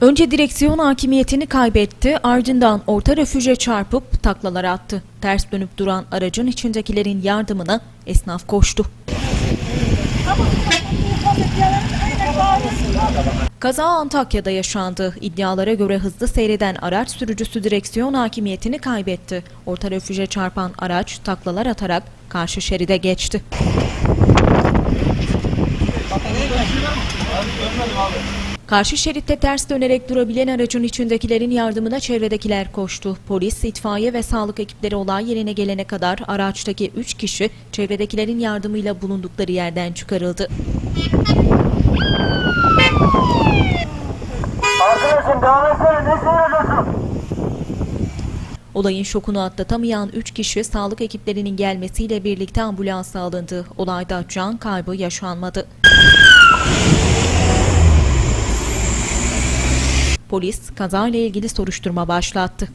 Önce direksiyon hakimiyetini kaybetti, ardından orta refüje çarpıp taklalar attı. Ters dönüp duran aracın içindekilerin yardımına esnaf koştu. Kaza Antakya'da yaşandı. İddialara göre hızlı seyreden araç sürücüsü direksiyon hakimiyetini kaybetti. Orta refüje çarpan araç taklalar atarak karşı şeride geçti. Karşı şeritte ters dönerek durabilen aracın içindekilerin yardımına çevredekiler koştu. Polis, itfaiye ve sağlık ekipleri olay yerine gelene kadar araçtaki 3 kişi çevredekilerin yardımıyla bulundukları yerden çıkarıldı. Arkadaşım devam etsene ne seyrediyorsun? Olayın şokunu atlatamayan 3 kişi sağlık ekiplerinin gelmesiyle birlikte ambulansa alındı. Olayda can kaybı yaşanmadı. Polis kazayla ilgili soruşturma başlattı.